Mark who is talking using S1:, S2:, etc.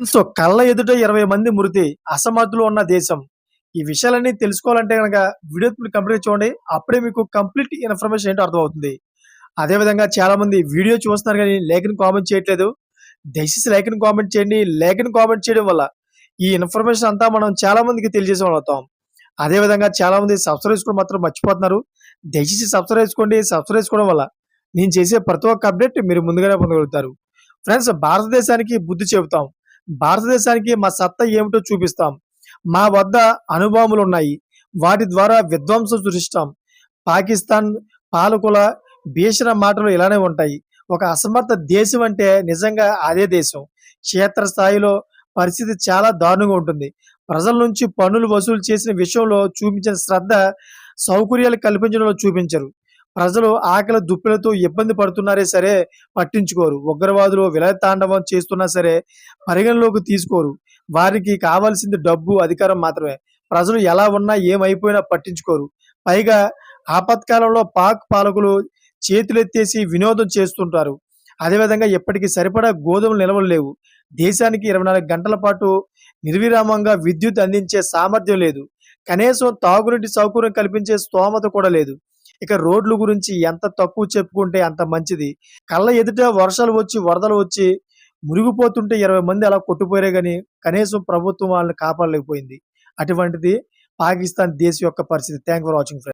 S1: So కళ్ళ ఎదుట ఇరవై మంది మృతి అసమర్థులు ఉన్న దేశం. ఈ విషయాలన్నీ తెలుసుకోవాలంటే కనుక వీడియో కంప్లీట్ చూడండి. అప్పుడే మీకు కంప్లీట్ ఇన్ఫర్మేషన్ ఏంటో అర్థమవుతుంది. అదేవిధంగా చాలా మంది వీడియో చూస్తున్నారు కానీ లేఖని కామెంట్ చేయట్లేదు. దయచేసి లేఖను కామెంట్ చేయండి. లేఖని కామెంట్ చేయడం వల్ల ఈ ఇన్ఫర్మేషన్ అంతా మనం చాలా మందికి తెలియజేసే అవుతాం. అదేవిధంగా చాలా మంది సబ్స్క్రైబ్ చేసుకోవడం మాత్రం మర్చిపోతున్నారు. దయచేసి సబ్స్క్రైబ్ చేసుకోండి. సబ్స్క్రైబ్ చేసుకోవడం వల్ల నేను చేసే ప్రతి ఒక్క అప్డేట్ మీరు ముందుగానే పొందగలుగుతారు. ఫ్రెండ్స్ భారతదేశానికి బుద్ధి చెబుతాం. భారతదేశానికి మా సత్తా ఏమిటో చూపిస్తాం. మా వద్ద అనుభవములు ఉన్నాయి వాటి ద్వారా విధ్వంసం సృష్టిస్తాం. పాకిస్తాన్ పాలకుల భీషణ మాటలు ఇలానే ఉంటాయి. ఒక అసమర్థ దేశం అంటే నిజంగా అదే దేశం. క్షేత్రస్థాయిలో పరిస్థితి చాలా దారుణంగా ఉంటుంది. ప్రజల నుంచి పన్నులు వసూలు చేసిన విషయంలో చూపించిన శ్రద్ధ సౌకర్యాలు కల్పించడంలో చూపించరు. ప్రజలు ఆకలి దుప్పిలతో ఇబ్బంది పడుతున్నారే సరే పట్టించుకోరు. ఉగ్రవాదులు విలయతాండవం చేస్తున్నా సరే పరిగణలోకి తీసుకోరు. వారికి కావాల్సింది డబ్బు అధికారం మాత్రమే. ప్రజలు ఎలా ఉన్నా ఏమైపోయినా పట్టించుకోరు. పైగా ఆపత్కాలంలో పాక్ పాలకులు చేతులెత్తేసి వినోదం చేస్తుంటారు. అదేవిధంగా ఎప్పటికీ సరిపడా గోధుమలు నిలవలు లేవు. దేశానికి ఇరవై నాలుగు గంటల పాటు నిర్విరామంగా విద్యుత్ అందించే సామర్థ్యం లేదు. కనీసం తాగునీటి సౌకర్యం కల్పించే స్తోమత కూడా లేదు. ఇక రోడ్ల గురించి ఎంత తక్కువ చెప్పుకుంటే అంత మంచిది. కళ్ళ ఎదుట వర్షాలు వచ్చి వరదలు వచ్చి మురిగిపోతుంటే ఇరవై మంది అలా కొట్టుపోయారే కానీ కనీసం ప్రభుత్వం వాళ్ళని కాపాడలేకపోయింది. అటువంటిది పాకిస్తాన్ దేశం యొక్క పరిస్థితి. Thank for watching friend